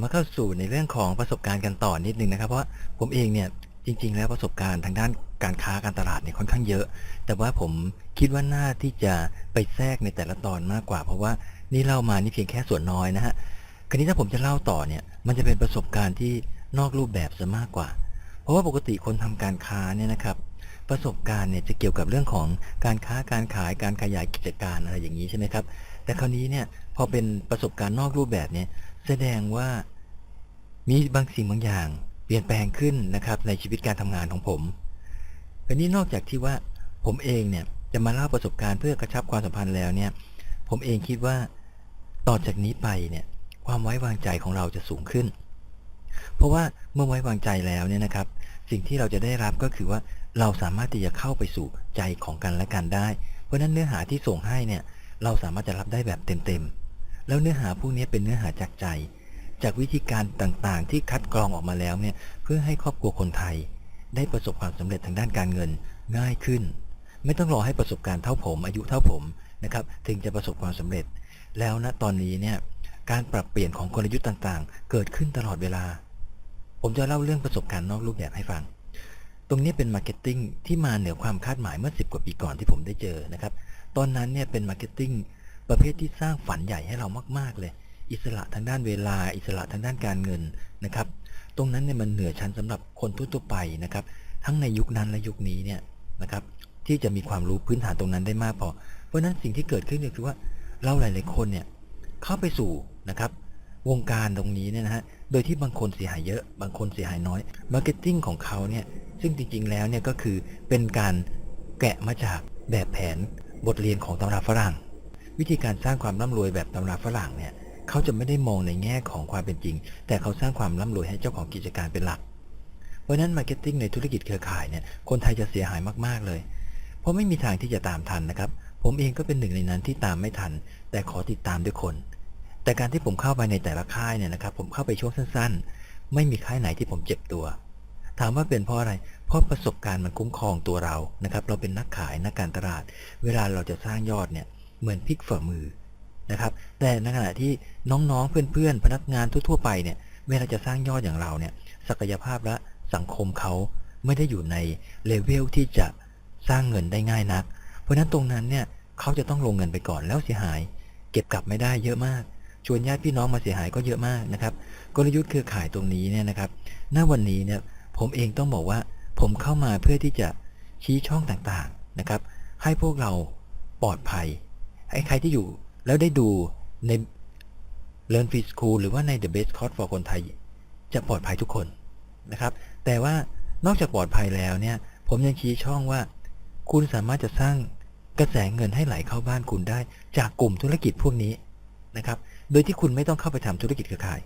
ามาเข้าสู่ในเรื่องของประสบการณ์กันต่อนิดนึงนะครับ เพราะผมเองเนี่ยจริง ๆ แล้วประสบการณ์ทางด้านการค้าการตลาดเนี่ยค่อนข้างเยอะ แต่ว่าผมคิดว่าน่าที่จะไปแทรกในแต่ละตอนมากกว่า เพราะว่านี่เล่ามานี่เพียงแค่ส่วนน้อยนะฮะคราวนี้ถ้าผมจะเล่าต่อเนี่ยมันจะเป็นประสบการณ์ที่นอกรูปแบบซะมากกว่า เพราะว่าปกติคนทำการค้าเนี่ยนะครับ ประสบการณ์เนี่ยจะเกี่ยวกับเรื่องของการค้าการขายการขยายกิจการอะไรอย่างนี้ใช่ไหมครับ แต่คราวนี้เนี่ยพอเป็นประสบการณ์นอกรูปแบบเนี่ย แสดงว่ามีบางสิ่งบางอย่าง เปลี่ยนแปลงขึ้นนะครับ ในชีวิตการทำงานของผมอันนี้นอกจากที่ว่าผมเองเนี่ยจะมาเล่าประสบการณ์เพื่อกระชับความสัมพันธ์แล้วเนี่ย ผมเองคิดว่าต่อจากนี้ไปเนี่ยความไว้วางใจของเราจะสูงขึ้น เพราะว่าเมื่อไว้วางใจแล้วเนี่ยนะครับ สิ่งที่เราจะได้รับก็คือว่าเราสามารถที่จะเข้าไปสู่ใจของกันและกันได้ เพราะฉะนั้นเนื้อหาที่ส่งให้เนี่ยเราสามารถจะรับได้แบบเต็มๆ แล้วเนื้อหาพวกนี้เป็นเนื้อหาจากใจ จากวิธีการต่างๆ ที่คัดกรองออกมาแล้วเนี่ยเพื่อให้ครอบครัวคนไทย ได้ประสบความสำเร็จทางด้านการเงินง่ายขึ้น ไม่ต้องรอให้ประสบการณ์เท่าผม อายุเท่าผมนะครับถึงจะประสบความสำเร็จ แล้วณตอนนี้เนี่ยการปรับเปลี่ยนของกลยุทธ์ต่างๆ เกิดขึ้นตลอดเวลา ผมจะเล่าเรื่องประสบการณ์นอกรูปแบบให้ฟัง ตรงนี้เป็นมาร์เก็ตติ้งที่มาเหนือความคาดหมายเมื่อ 10 กว่าปีก่อนที่ผมได้เจอนะครับ ตอนนั้นเนี่ยเป็นมาร์เก็ตติ้ง ประเภทที่สร้างฝันใหญ่ให้เรามากๆเลย อิสระทางด้านเวลา อิสระทางด้านการเงินนะครับ ตรงนั้นเนี่ยมันเหนือชั้นสำหรับคนทั่วๆไปนะครับ ทั้งในยุคนั้นและยุคนี้เนี่ยนะครับ ที่จะมีความรู้พื้นฐานตรงนั้นได้มากพอ เพราะฉะนั้นสิ่งที่เกิดขึ้นก็คือว่าเราหลายๆคนเนี่ยเข้าไปสู่นะครับวงการตรงนี้เนี่ยนะฮะ โดยที่บางคนเสียหายเยอะ บางคนเสียหายน้อย มาร์เก็ตติ้งของเขาเนี่ย ซึ่งจริงๆ แล้วเนี่ยก็คือเป็นการแกะมาจากแบบแผนบทเรียนของตำราฝรั่ง วิธีการสร้างความร่ำรวยแบบตำราฝรั่งเนี่ยเขาจะไม่ได้มองในแง่ของความเป็นจริง แต่เขาสร้างความร่ำรวยให้เจ้าของกิจการเป็นหลัก เพราะนั้นมาร์เก็ตติ้งในธุรกิจเครือข่ายเนี่ยคนไทยจะเสียหายมากๆเลย เพราะไม่มีทางที่จะตามทันนะครับ ผมเองก็เป็นหนึ่งในนั้นที่ตามไม่ทัน แต่ขอติดตามด้วยคน แต่การที่ผมเข้าไปในแต่ละค่ายเนี่ยนะครับ ผมเข้าไปช่วงสั้น ๆ ไม่มีค่ายไหนที่ผมเจ็บตัวถามว่าเป็นเพราะอะไร เพราะประสบการณ์มันคุ้มครองตัวเรา นะครับ เราเป็นนักขายนักการตลาด เวลาเราจะสร้างยอดเนี่ย เหมือนพลิกฝ่ามือนะครับแต่ในขณะที่น้องๆ เพื่อนๆ พนักงานทั่วๆ ไปเนี่ยเวลาจะสร้างยอดอย่างเราเนี่ยศักยภาพและสังคมเขาไม่ได้อยู่ในเลเวลที่จะสร้างเงินได้ง่ายนัก เพราะฉะนั้นตรงนั้นเนี่ยเขาจะต้องลงเงินไปก่อนแล้วเสียหาย เก็บกลับไม่ได้เยอะมาก ชวนญาติพี่น้องมาเสียหายก็เยอะมากนะครับกลยุทธ์เครือข่ายตรงนี้เนี่ยนะครับณวันนี้เนี่ยผมเองต้องบอกว่าผมเข้ามาเพื่อที่จะชี้ช่องต่างๆนะครับให้พวกเราปลอดภัย ให้ใครที่อยู่แล้วได้ดูใน Learn Free School หรือว่าใน The Best Course for คนไทย จะปลอดภัยทุกคนนะครับ แต่ว่านอกจากปลอดภัยแล้วเนี่ย ผมยังชี้ช่องว่า คุณสามารถจะสร้างกระแสเงินให้ไหลเข้าบ้านคุณได้ จากกลุ่มธุรกิจพวกนี้นะครับ โดยที่คุณไม่ต้องเข้าไปทำธุรกิจเครือข่าย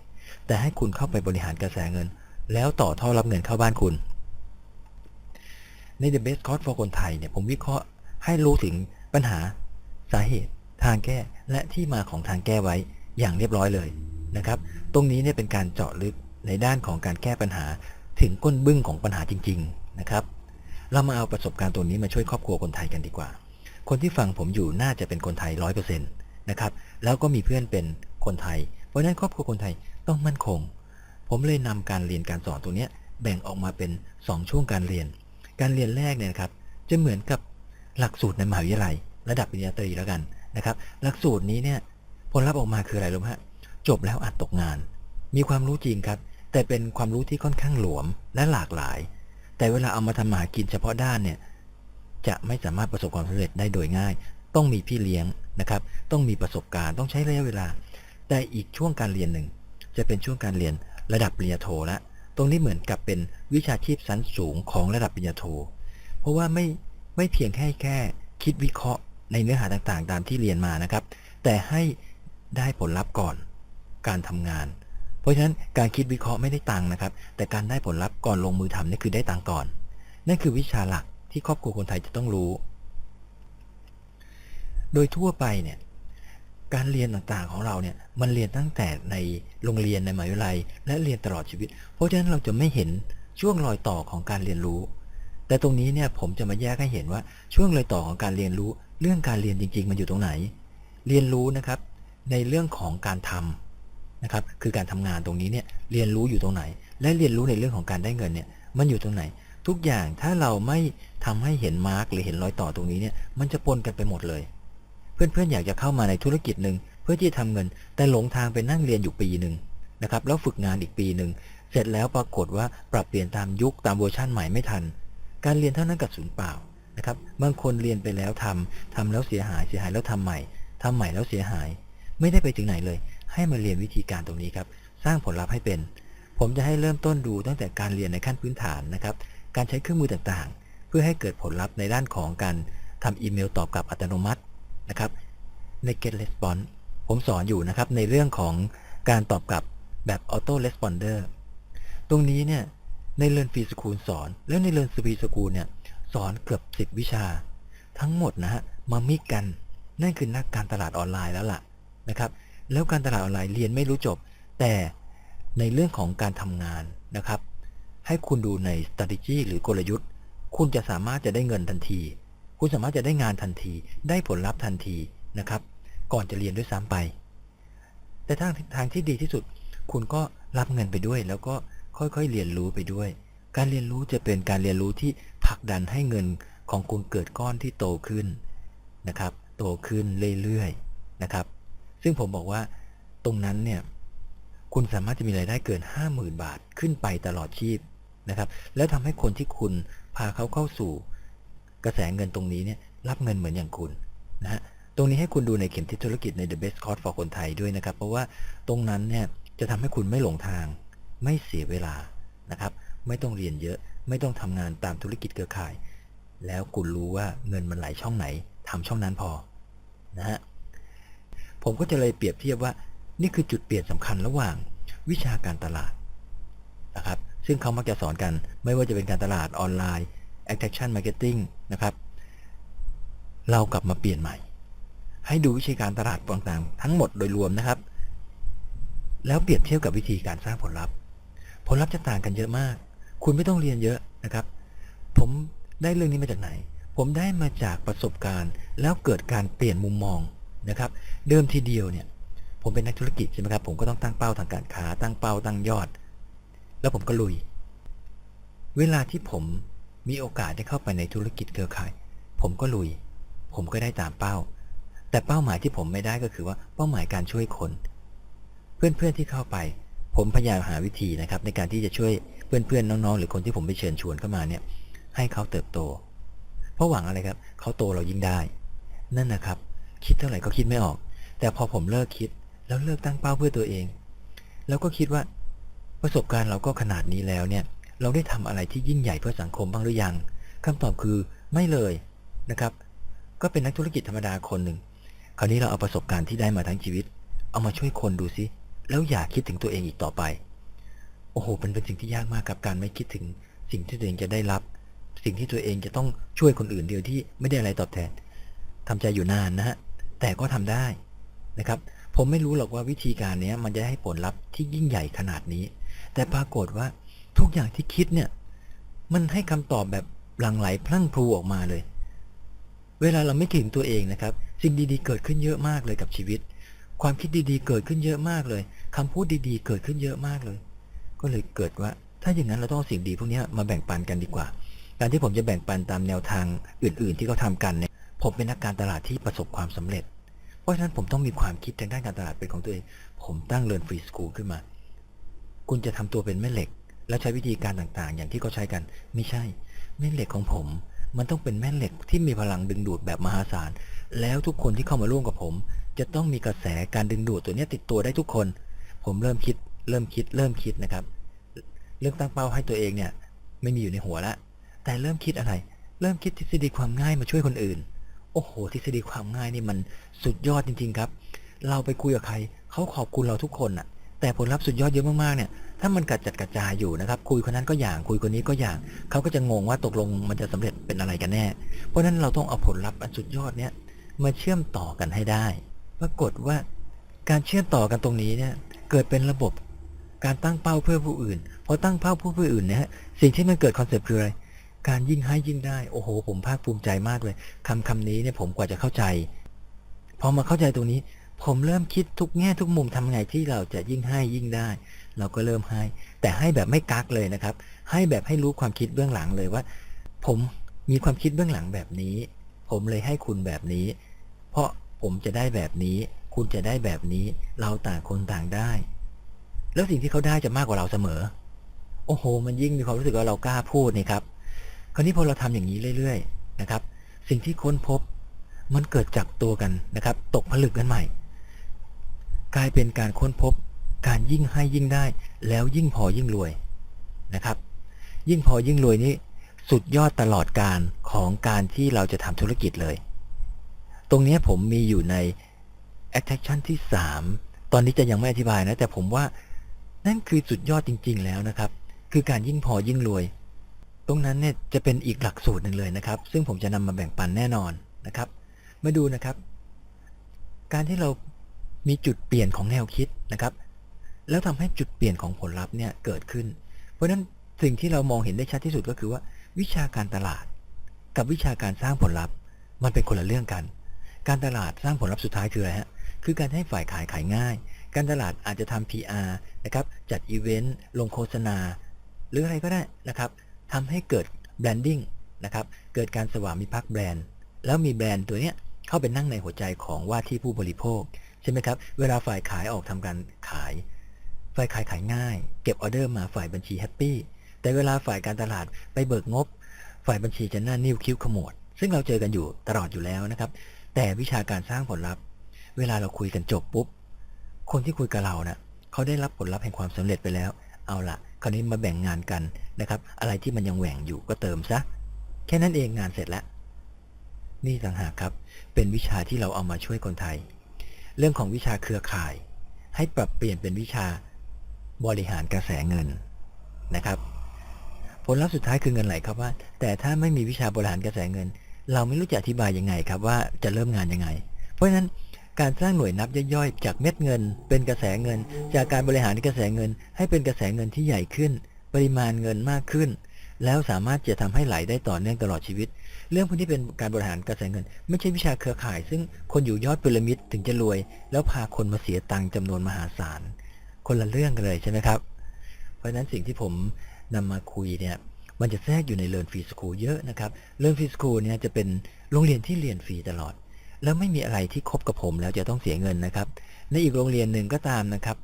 แต่ให้คุณเข้าไปบริหารกระแสเงิน แล้วต่อท่อรับเงินเข้าบ้านคุณ ใน The Best Course for คนไทยเนี่ยผมวิเคราะห์ให้รู้ถึงปัญหาสาเหตุ ทางแก้และที่มาของทางแก้ไว้อย่างเรียบร้อยเลยนะครับ ตรงนี้เนี่ยเป็นการเจาะลึกในด้านของการแก้ปัญหาถึงก้นบึ้งของปัญหาจริง ๆนะครับ เรามาเอาประสบการณ์ตัวนี้มาช่วยครอบครัวคนไทยกันดีกว่า คนที่ฟังผมอยู่น่าจะเป็นคนไทยร้อยเปอร์เซ็นต์นะครับ แล้วก็มีเพื่อนเป็นคนไทย เพราะฉะนั้นครอบครัวคนไทยต้องมั่นคง ผมเลยนำการเรียนการสอนตัวนี้แบ่งออกมาเป็น 2 ช่วงการเรียน การเรียนแรกเนี่ยครับ จะเหมือนกับหลักสูตรในมหาวิทยาลัย ระดับปริญญาตรีแล้วกัน นะครับหลักสูตรนี้เนี่ยผลลัพธ์ออกมาคืออะไรรู้ไหมฮะจบแล้วอาจตกงาน มีความรู้จริงครับ แต่เป็นความรู้ที่ค่อนข้างหลวมและหลากหลาย แต่เวลาเอามาทำหากินเฉพาะด้านเนี่ยจะไม่สามารถประสบความสำเร็จได้โดยง่าย ต้องมีพี่เลี้ยงนะครับ ต้องมีประสบการณ์ต้องใช้ระยะเวลา แต่อีกช่วงการเรียนหนึ่ง จะเป็นช่วงการเรียนระดับปริญญาโทละตรงนี้เหมือนกับเป็นวิชาชีพชั้นสูงของระดับปริญญาโท เพราะว่าไม่ไม่เพียงแค่แค่คิดวิเคราะห์ ในเนื้อหาต่างๆ ตามที่เรียนมานะครับ แต่ให้ได้ผลลัพธ์ก่อนการทำงาน เพราะฉะนั้นการคิดวิเคราะห์ไม่ได้ตังค์นะครับ แต่การได้ผลลัพธ์ก่อนลงมือทำนี่คือได้ตังค์ก่อน นั่นคือวิชาหลักที่ครอบครัวคนไทยจะต้องรู้ โดยทั่วไปเนี่ยการเรียนต่างๆของเราเนี่ยมันเรียนตั้งแต่ในโรงเรียนในมหาวิทยาลัย และเรียนตลอดชีวิต เพราะฉะนั้นเราจะไม่เห็นช่วงรอยต่อของการเรียนรู้ แต่ตรงนี้เนี่ยผมจะมาแยกให้เห็นว่าช่วงรอยต่อของการเรียนรู้ เรื่องการเรียนจริง ๆ มันอยู่ตรงไหน เรียนรู้นะครับในเรื่องของการทำนะครับ คือการทำงานตรงนี้เนี่ยเรียนรู้อยู่ตรงไหน และเรียนรู้ในเรื่องของการได้เงินเนี่ยมันอยู่ตรงไหน ทุกอย่างถ้าเราไม่ทำให้เห็นมาร์กหรือเห็นรอยต่อตรงนี้เนี่ยมันจะปนกันไปหมดเลย เพื่อนๆอยากจะเข้ามาในธุรกิจหนึ่งเพื่อที่จะทำเงิน แต่หลงทางไปนั่งเรียนอยู่ปีหนึ่งนะครับแล้วฝึกงานอีกปีหนึ่งเสร็จแล้วปรากฏว่าปรับเปลี่ยนตามยุคตามเวอร์ชั่นใหม่ไม่ทัน การเรียนเท่านั้นกับศูนย์เปล่า นะครับบางคนเรียนไปแล้วทำทำแล้วเสียหายเสียหายแล้วทำใหม่ทำใหม่แล้วเสียหาย ไม่ได้ไปถึงไหนเลย ให้มาเรียนวิธีการตรงนี้ครับสร้างผลลัพธ์ให้เป็น ผมจะให้เริ่มต้นดูตั้งแต่การเรียนในขั้นพื้นฐานนะครับการใช้เครื่องมือต่างๆ เพื่อให้เกิดผลลัพธ์ในด้านของการทำอีเมลตอบกลับอัตโนมัตินะครับใน Get Response ผมสอนอยู่นะครับในเรื่องของการตอบกลับแบบ Auto Responder ตรงนี้เนี่ยในเรียนฟรีสคูลสอน แล้วในเรียนฟรีสคูลเนี่ย สอนเกือบ10วิชา ทั้งหมดนะฮะมามิกกัน นั่นคือนักการตลาดออนไลน์แล้วล่ะนะครับ แล้วการตลาดออนไลน์เรียนไม่รู้จบ แต่ในเรื่องของการทำงานนะครับ ให้คุณดูใน strategy หรือกลยุทธ์ คุณจะสามารถจะได้เงินทันที คุณสามารถจะได้งานทันที ได้ผลลัพธ์ทันทีนะครับ ก่อนจะเรียนด้วยซ้ำไป แต่ทางทางที่ดีที่สุด คุณก็รับเงินไปด้วย แล้วก็ค่อยๆเรียนรู้ไปด้วย การเรียนรู้จะเป็นการเรียนรู้ที่ ผลักดันให้เงินของคุณเกิดก้อนที่โตขึ้นนะครับ โตขึ้นเรื่อยๆนะครับ ซึ่งผมบอกว่าตรงนั้นเนี่ยคุณสามารถจะมีรายได้เกิน 50,000 บาทขึ้นไปตลอดชีพนะครับ แล้วทำให้คนที่คุณพาเขาเข้าสู่ กระแสเงินตรงนี้เนี่ยรับเงินเหมือนอย่างคุณนะฮะตรงนี้ให้คุณดูในเข็มทิศธุรกิจใน The Best Course for คนไทยด้วยนะครับ เพราะว่าตรงนั้นเนี่ยจะทำให้คุณไม่หลงทาง ไม่เสียเวลานะครับ ไม่ต้องเรียนเยอะ ไม่ต้องทำงานตามธุรกิจเครือข่าย แล้วคุณรู้ว่าเงินมันไหลช่องไหนทำช่องนั้นพอนะฮะผมก็จะเลยเปรียบเทียบว่า นี่คือจุดเปลี่ยนสำคัญระหว่างวิชาการตลาดนะครับซึ่งเขามักจะสอนกันไม่ว่าจะเป็นการตลาดออนไลน์ attraction marketing นะครับ เรากลับมาเปลี่ยนใหม่ ให้ดูวิธีการตลาดต่างๆ ทั้งหมดโดยรวมนะครับ แล้วเปรียบเทียบกับวิธีการสร้างผลลัพธ์ ผลลัพธ์จะต่างกันเยอะมาก คุณไม่ต้องเรียนเยอะนะครับ ผมได้เรื่องนี้มาจากไหน ผมได้มาจากประสบการณ์ แล้วเกิดการเปลี่ยนมุมมองนะครับ เดิมทีเดียวเนี่ย ผมเป็นนักธุรกิจใช่ไหมครับ ผมก็ต้องตั้งเป้าทางการค้า ตั้งเป้าตั้งยอด แล้วผมก็ลุย เวลาที่ผมมีโอกาสได้เข้าไปในธุรกิจเครือข่าย ผมก็ลุย ผมก็ได้ตามเป้า แต่เป้าหมายที่ผมไม่ได้ก็คือว่าเป้าหมายการช่วยคน เพื่อนๆที่เข้าไป ผมพยายามหาวิธีนะครับในการที่จะช่วย เพื่อนๆน้องๆ หรือคนที่ผมไปเชิญชวนเข้ามาเนี่ย ให้เขาเติบโต เพราะหวังอะไรครับเขาโตเรายิ่งได้ นั่นนะครับ คิดเท่าไหร่ก็คิดไม่ออก แต่พอผมเลิกคิด แล้วเลิกตั้งเป้าเพื่อตัวเอง แล้วก็คิดว่า ประสบการณ์เราก็ขนาดนี้แล้วเนี่ย เราได้ทำอะไรที่ยิ่งใหญ่เพื่อสังคมบ้างหรือยังคำตอบคือไม่เลยนะครับ ก็เป็นนักธุรกิจธรรมดาคนหนึ่งคราวนี้เราเอาประสบการณ์ที่ได้มาทั้งชีวิต เอามาช่วยคนดูซิแล้วอย่าคิดถึงตัวเองอีกต่อไป โอ้โหเป็นเป็นสิ่งที่ยากมากกับการไม่คิดถึงสิ่งที่ตัวเองจะได้รับ สิ่งที่ตัวเองจะต้องช่วยคนอื่นเดียวที่ไม่ได้อะไรตอบแทนทำใจอยู่นานนะฮะแต่ก็ทำได้นะครับ ผมไม่รู้หรอกว่าวิธีการนี้มันจะให้ผลลัพธ์ที่ยิ่งใหญ่ขนาดนี้ แต่ปรากฏว่าทุกอย่างที่คิดเนี่ยมันให้คำตอบแบบหลั่งไหลพลั่งพลูออกมาเลย เวลาเราไม่คิดถึงตัวเองนะครับ สิ่งดีๆ เกิดขึ้นเยอะมากเลยกับชีวิต ความคิดดีๆ เกิดขึ้นเยอะมากเลยคำพูดดีๆ เกิดขึ้นเยอะมากเลย ก็เลยเกิดว่า ถ้าอย่างนั้นเราต้องสิ่งดีพวกนี้มาแบ่งปันกันดีกว่า การที่ผมจะแบ่งปันตามแนวทางอื่น ๆ ที่เขาทำกันเนี่ยผมเป็นนักการตลาดที่ประสบความสำเร็จ เพราะฉะนั้นผมต้องมีความคิดทางด้านการตลาดเป็นของตัวเอง ผมตั้งเรียนฟรีสคูลขึ้นมา คุณจะทำตัวเป็นแม่เหล็ก แล้วใช้วิธีการต่างๆ อย่างที่เขาใช้กัน ไม่ใช่ แม่เหล็กของผม มันต้องเป็นแม่เหล็กที่มีพลังดึงดูดแบบมหาศาล แล้วทุกคนที่เข้ามาร่วมกับผม จะต้องมีกระแสการดึงดูดตัวนี้ติดตัวได้ทุกคน ผมเริ่มคิด เริ่มคิดเริ่มคิดนะครับ เรื่องตั้งเป้าให้ตัวเองเนี่ยไม่มีอยู่ในหัวละแต่เริ่มคิดอะไร เริ่มคิดทฤษฎีความง่ายมาช่วยคนอื่น โอ้โห ทฤษฎีความง่ายนี่มันสุดยอดจริง ๆ ครับ เราไปคุยกับใครเขาขอบคุณเราทุกคนน่ะแต่ผลลัพธ์สุดยอดเยอะมากๆเนี่ย ถ้ามันกัดจัดกระจายอยู่นะครับ คุยคนนั้นก็อย่าง คุยคนนี้ก็อย่าง เขาก็จะงงว่าตกลงมันจะสำเร็จเป็นอะไรกันแน่ เพราะนั้นเราต้องเอาผลลัพธ์อันสุดยอดเนี่ยมาเชื่อมต่อกันให้ได้ ปรากฏว่าการเชื่อมต่อกันตรงนี้เนี่ย เกิดเป็นระบบ การตั้งเป้าเพื่อผู้อื่นพอตั้งเป้าเพื่อผู้อื่นเนี่ยฮะสิ่งที่มันเกิดคอนเซ็ปต์คืออะไร การยิ่งให้ยิ่งได้โอ้โห ผมภาคภูมิใจมากเลยคำคำนี้เนี่ยผมกว่าจะเข้าใจพอมาเข้าใจตรงนี้ ผมเริ่มคิดทุกแง่ทุกมุมทำไงที่เราจะยิ่งให้ยิ่งได้ เราก็เริ่มให้ แต่ให้แบบไม่กักเลยนะครับ ให้แบบให้รู้ความคิดเบื้องหลังเลยว่า ผมมีความคิดเบื้องหลังแบบนี้ ผมเลยให้คุณแบบนี้ เพราะผมจะได้แบบนี้ คุณจะได้แบบนี้ เราต่างคนต่างได้ แล้วสิ่งที่เขาได้จะมากกว่าเราเสมอ โอ้โห มันยิ่งมีความรู้สึกว่าเรากล้าพูดนี่ครับ คราวนี้พอเราทำอย่างนี้เรื่อยๆนะครับ สิ่งที่ค้นพบมันเกิดจากตัวกันนะครับ ตกผลึกกันใหม่ กลายเป็นการค้นพบ การยิ่งให้ยิ่งได้ แล้วยิ่งพอยิ่งรวยนะครับ ยิ่งพอยิ่งรวยนี่สุดยอดตลอดการของการที่เราจะทำธุรกิจเลย ตรงนี้ผมมีอยู่ใน attraction ที่ 3 ตอนนี้จะยังไม่อธิบายนะ แต่ผมว่า นั่นคือสุดยอดจริง ๆ แล้วนะครับ คือการยิ่งพอยิ่งรวย ตรงนั้นเนี่ยจะเป็นอีกหลักสูตรหนึ่งเลยนะครับ ซึ่งผมจะนำมาแบ่งปันแน่นอนนะครับ มาดูนะครับ การที่เรามีจุดเปลี่ยนของแนวคิดนะครับ แล้วทำให้จุดเปลี่ยนของผลลัพธ์เนี่ยเกิดขึ้น เพราะฉะนั้นสิ่งที่เรามองเห็นได้ชัดที่สุดก็คือว่า วิชาการตลาด กับวิชาการสร้างผลลัพธ์ มันเป็นคนละเรื่องกัน การตลาดสร้างผลลัพธ์สุดท้ายคืออะไรฮะคือการให้ฝ่ายขายขายง่าย การตลาดอาจจะทำ PR นะครับจัดอีเวนต์ลงโฆษณา หรืออะไรก็ได้นะครับทำให้เกิดแบรนดิ้งนะครับเกิดการสวามิภักดิ์แบรนด์ แล้วมีแบรนด์ตัวเนี้ยเข้าไปนั่งในหัวใจของว่าที่ผู้บริโภคใช่ไหมครับเวลาฝ่ายขายออกทำการขาย ฝ่ายขายขายง่าย เก็บออเดอร์มาฝ่ายบัญชีแฮปปี้แต่เวลาฝ่ายการตลาดไปเบิกงบ ฝ่ายบัญชีจะหน้านิ้วคิ้วขมวด ซึ่งเราเจอกันอยู่ตลอดอยู่แล้วนะครับแต่วิชาการสร้างผลลัพธ์ เวลาเราคุยกันจบปุ๊บ คนที่คุยกับเราเนะ่ะเขาได้รับผลลัพธ์แห่งความสำเร็จไปแล้ว เอาละคราวนี้มาแบ่งงานกันนะครับ อะไรที่มันยังแหว่งอยู่ก็เติมซะ แค่นั้นเองงานเสร็จแล้ว นี่ต่างหากครับ เป็นวิชาที่เราเอามาช่วยคนไทย เรื่องของวิชาเครือข่าย ให้ปรับเปลี่ยนเป็นวิชาบริหารกระแสเงินนะครับ ผลลัพธ์สุดท้ายคือเงินไหลครับว่า แต่ถ้าไม่มีวิชาบริหารกระแสเงิน เราไม่รู้จะอธิบายยังไงครับว่าจะเริ่มงานยังไง เพราะฉะนั้น การสร้างหน่วยนับย่อยๆ จากเม็ดเงิน เป็นกระแสเงิน จากการบริหารกระแสเงิน ให้เป็นกระแสเงินที่ใหญ่ขึ้น ปริมาณเงินมากขึ้น แล้วสามารถจะทำให้ไหลได้ต่อเนื่องตลอดชีวิต เรื่องพวกนี้เป็นการบริหารกระแสเงิน ไม่ใช่วิชาเครือข่าย ซึ่งคนอยู่ยอดพีระมิดถึงจะรวย แล้วพาคนมาเสียตังค์จำนวนมหาศาล คนละเรื่องกันเลยใช่ไหมครับ เพราะฉะนั้นสิ่งที่ผมนำมาคุยเนี่ยมันจะแทรกอยู่ใน Learn Free School เยอะนะครับ Learn Free School เนี่ยจะเป็นโรงเรียนที่เรียนฟรีตลอด แล้วไม่มีอะไรที่คบกับผมแล้วจะต้องเสียเงินนะครับ ในอีกโรงเรียนหนึ่งก็ตามนะครับ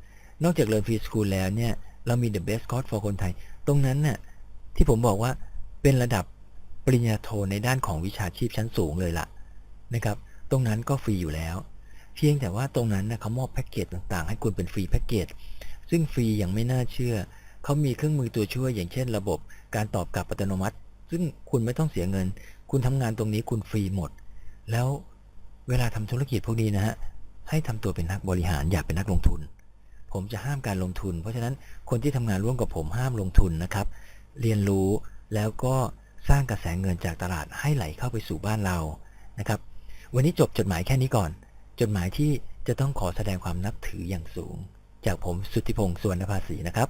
นอกจาก Learn Free School แล้วเนี่ยเรามี The Best Course for คนไทย ตรงนั้นน่ะที่ผมบอกว่าเป็นระดับปริญญาโทในด้านของวิชาชีพชั้นสูงเลยล่ะนะครับ ตรงนั้นก็ฟรีอยู่แล้ว เพียงแต่ว่าตรงนั้นนะเขามอบแพ็กเกจต่างๆ ให้คุณเป็นฟรีแพ็กเกจซึ่งฟรีอย่างไม่น่าเชื่อ เขามีเครื่องมือตัวช่วยอย่างเช่น ระบบการตอบกลับอัตโนมัติ ซึ่งคุณไม่ต้องเสียเงิน คุณทำงานตรงนี้คุณฟรีหมด แล้ว เวลาทำธุรกิจพวกนี้นะฮะให้ทำตัวเป็นนักบริหารอย่าเป็นนักลงทุน ผมจะห้ามการลงทุน เพราะฉะนั้นคนที่ทำงานร่วมกับผมห้ามลงทุนนะครับ เรียนรู้แล้วก็สร้างกระแสเงินจากตลาดให้ไหลเข้าไปสู่บ้านเรานะครับ วันนี้จบจดหมายแค่นี้ก่อน จดหมายที่จะต้องขอแสดงความนับถืออย่างสูง จากผมสุทธิพงศ์สวนภาษีนะครับ